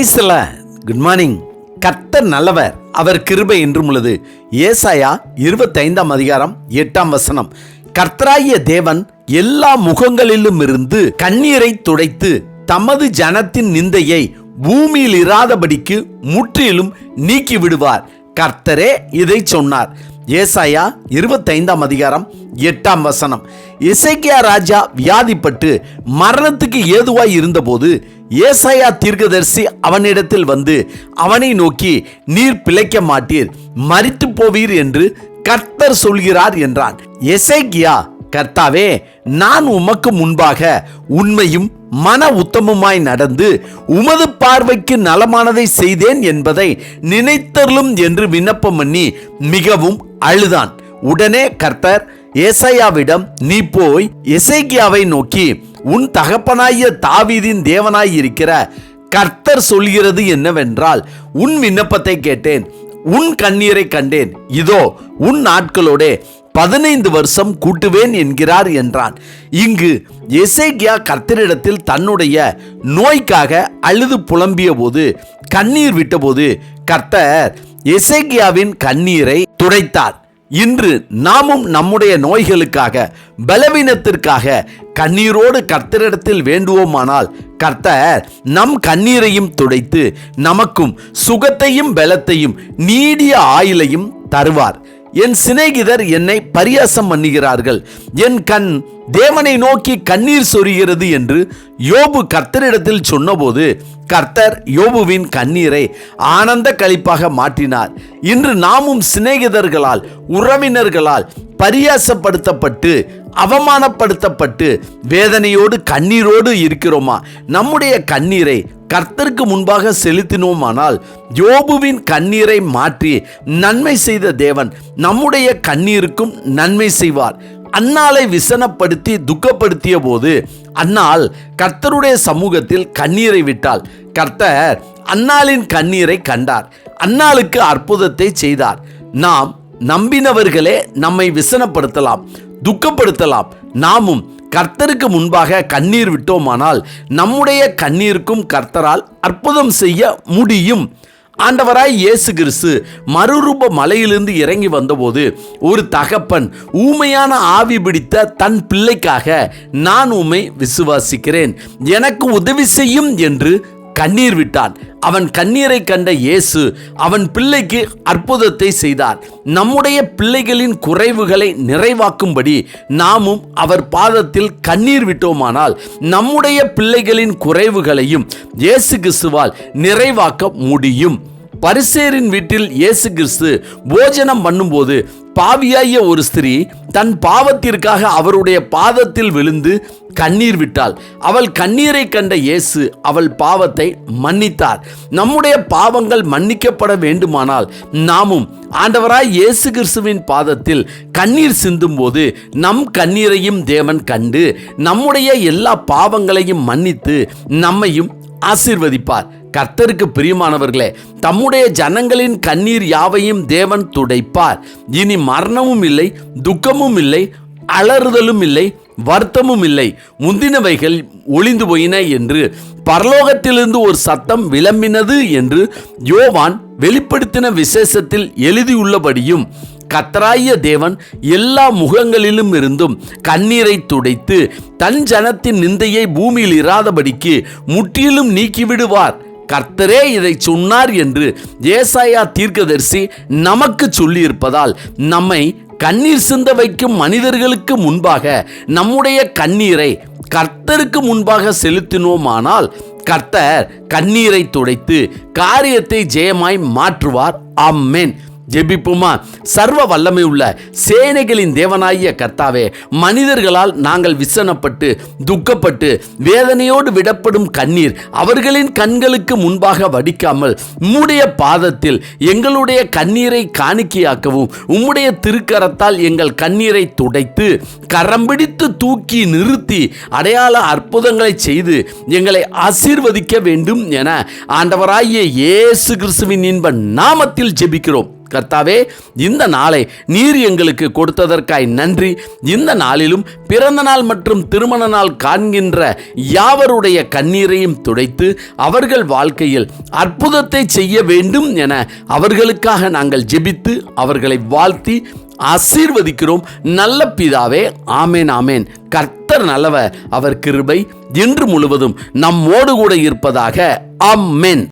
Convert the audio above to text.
பிரைஸ்ல. Good morning கர்த்தர் நல்லவர் அவர் கிருபை என்றும் உள்ளது. ஏசாயா இருபத்தைந்தாம் அதிகாரம் எட்டாம் வசனம். கர்த்தராகிய தேவன் எல்லா முகங்களிலும் இருந்து கண்ணீரை துடைத்து தமது ஜனத்தின் நிந்தையை பூமியில் இராதபடிக்கு முற்றிலும் நீக்கி விடுவார். கர்த்தரே இதை சொன்னார். ஏசாயா இருபத்தைந்தாம் அதிகாரம் எட்டாம் வசனம். இசைக்கியா ராஜா வியாதிப்பட்டு மரணத்துக்கு ஏதுவாய் இருந்தபோது ஏசாயா தீர்க்கதரிசி அவனிடத்தில் வந்து அவனை நோக்கி நீர் பிழைக்க மாட்டீர் மறித்து போவீர் என்று கர்த்தர் சொல்கிறார் என்றான். எசேக்கியா கர்த்தாவே நான் உமக்கு முன்பாக உண்மையும் மன உத்தமமாய் நடந்து உமது பார்வைக்கு நலமானதை செய்தேன் என்பதை நினைத்தருளும் என்று விண்ணப்பம் பண்ணி மிகவும் அழுதான். உடனே கர்த்தர் ஏசையாவிடம் நீ போய் எசேக்கியாவை நோக்கி உன் தகப்பனாகிய தாவீதின் தேவனாய் இருக்கிற கர்த்தர் சொல்கிறது என்னவென்றால் உன் விண்ணப்பத்தை கேட்டேன் உன் கண்ணீரை கண்டேன். இதோ உன் நாட்களோடே பதினைந்து வருஷம் கூட்டுவேன் என்கிறார் என்றான். இங்கு எசேகியா கர்த்தரிடத்தில் தன்னுடைய நோய்க்காக அழுது புலம்பிய போது கண்ணீர் விட்டபோது கர்த்தர் எசேகியாவின் கண்ணீரை துடைத்தார். இன்று நாமும் நம்முடைய நோய்களுக்காக பலவீனத்திற்காக கண்ணீரோடு கர்த்தரிடத்தில் வேண்டுவோமானால் கர்த்தர் நம் கண்ணீரையும் துடைத்து நமக்கும் சுகத்தையும் பலத்தையும் நீடிய ஆயுளையும் தருவார். என் சிநேகிதர் என்னை பரியாசம் பண்ணுகிறார்கள். என் கண் தேவனை நோக்கி கண்ணீர் சொரிகிறது என்று யோபு கர்த்தரிடத்தில் சொன்னபோது கர்த்தர் யோபுவின் கண்ணீரை ஆனந்த கழிப்பாக மாற்றினார். இன்று நாமும் சிநேகிதர்களால் உறவினர்களால் பரியாசப்படுத்தப்பட்டு அவமானப்படுத்தப்பட்டு வேதனையோடு கண்ணீரோடு இருக்கிறோமா? நம்முடைய கண்ணீரை கர்த்தருக்கு முன்பாக செலுத்தினோமானால் யோபுவின் கண்ணீரை மாற்றி நன்மை செய்த தேவன் நம்முடைய கண்ணீருக்கும் நன்மை செய்வார். அன்னாலை விசனப்படுத்தி துக்கப்படுத்திய போது அன்னாள் கர்த்தருடைய சமூகத்தில் கண்ணீரை விட்டாள். கர்த்தர் அன்னாலின் கண்ணீரை கண்டார். அன்னாளுக்கு அற்புதத்தை செய்தார். நாம் நம்பினவர்களே நம்மை விசனப்படுத்தலாம் துக்கப்படுத்தலாம். நாமும் கர்த்தருக்கு முன்பாக கண்ணீர் விட்டோமானால் நம்முடைய கண்ணீருக்கும் கர்த்தரால் அற்புதம் செய்ய முடியும். ஆண்டவராய் இயேசு கிறிஸ்து மறுரூப மலையிலிருந்து இறங்கி வந்தபோது ஒரு தகப்பன் ஊமையான ஆவி பிடித்த தன் பிள்ளைக்காக நான் உம்மை விசுவாசிக்கிறேன். எனக்கு உதவி செய்யும் என்று கண்ணீர் விட்டான். அவன் கண்ணீரை கண்ட இயேசு அவன் பிள்ளைக்கு அற்புதத்தை செய்தார். நம்முடைய பிள்ளைகளின் குறைவுகளை நிறைவாக்கும்படி நாமும் அவர் பாதத்தில் கண்ணீர் விட்டோமானால் நம்முடைய பிள்ளைகளின் குறைவுகளையும் இயேசு கிறிஸ்துவால் நிறைவாக்க முடியும். பரிசேரின் வீட்டில் இயேசு கிறிஸ்து போஜனம் பண்ணும்போது பாவியாகிய ஒரு ஸ்திரீ தன் பாவத்திற்காக அவருடைய பாதத்தில் விழுந்து கண்ணீர் விட்டாள். அவள் கண்ணீரை கண்ட இயேசு அவள் பாவத்தை மன்னித்தார். நம்முடைய பாவங்கள் மன்னிக்கப்பட வேண்டுமானால் நாமும் ஆண்டவராய் இயேசு கிறிஸ்துவின் பாதத்தில் கண்ணீர் சிந்தும்போது நம் கண்ணீரையும் தேவன் கண்டு நம்முடைய எல்லா பாவங்களையும் மன்னித்து நம்மையும் ஆசிர்வதிப்பார். கர்த்தருக்கு பிரியமானவர்களே தம்முடைய ஜனங்களின் கண்ணீர் யாவையும் தேவன் துடைப்பார். இனி மரணமும் இல்லை துக்கமும் இல்லை அலறுதலும் இல்லை வருத்தமும் இல்லை. முந்தினவைகள் ஒளிந்து போயின என்று பரலோகத்திலிருந்து ஒரு சத்தம் விளம்பினது என்று யோவான் வெளிப்படுத்தின விசேஷத்தில் எழுதியுள்ளபடியும் கத்தராய தேவன் எல்லா முகங்களிலும் இருந்தும் கண்ணீரை துடைத்து தன் ஜனத்தின் நிந்தையை பூமியில் இராதபடிக்கு முற்றிலும் நீக்கிவிடுவார். கர்த்தரே இதை சொன்னார் என்று ஏசாயா தீர்க்கதரிசி நமக்கு சொல்லியிருப்பதால் நம்மை கண்ணீர் சிந்த வைக்கும் மனிதர்களுக்கு முன்பாக நம்முடைய கண்ணீரை கர்த்தருக்கு முன்பாக செலுத்தினோமானால் கர்த்தர் கண்ணீரை துடைத்து காரியத்தை ஜெயமாய் மாற்றுவார். ஆமென். ஜெபிப்புமா? சர்வ வல்லமை உள்ள சேனைகளின் தேவனாகிய கர்த்தாவே மனிதர்களால் நாங்கள் விசனப்பட்டு துக்கப்பட்டு வேதனையோடு விடப்படும் கண்ணீர் அவர்களின் கண்களுக்கு முன்பாக வடிக்காமல் உம்முடைய பாதத்தில் எங்களுடைய கண்ணீரை காணிக்கையாக்கவும் உம்முடைய திருக்கரத்தால் எங்கள் கண்ணீரை துடைத்து கரம் பிடித்து தூக்கி நிறுத்தி அடையாள அற்புதங்களை செய்து எங்களை ஆசீர்வதிக்க வேண்டும் என ஆண்டவராகிய இயேசு கிறிஸ்துவின் இன்ப நாமத்தில் ஜெபிக்கிறோம். கர்த்தாவே இந்த நாளை நீர் எங்களுக்கு கொடுத்ததற்காய் நன்றி. இந்த நாளிலும் பிறந்த நாள் மற்றும் திருமண நாள் காண்கின்ற யாவருடைய கண்ணீரையும் துடைத்து அவர்கள் வாழ்க்கையில் அற்புதத்தை செய்ய வேண்டும் என அவர்களுக்காக நாங்கள் ஜெபித்து அவர்களை வாழ்த்தி ஆசீர்வதிக்கிறோம். நல்ல பிதாவே ஆமேன் ஆமேன். கர்த்தர் நல்லவர் அவர் கிருபை இன்று முழுவதும் நம்மோடு கூட இருப்பதாக. அம்மேன்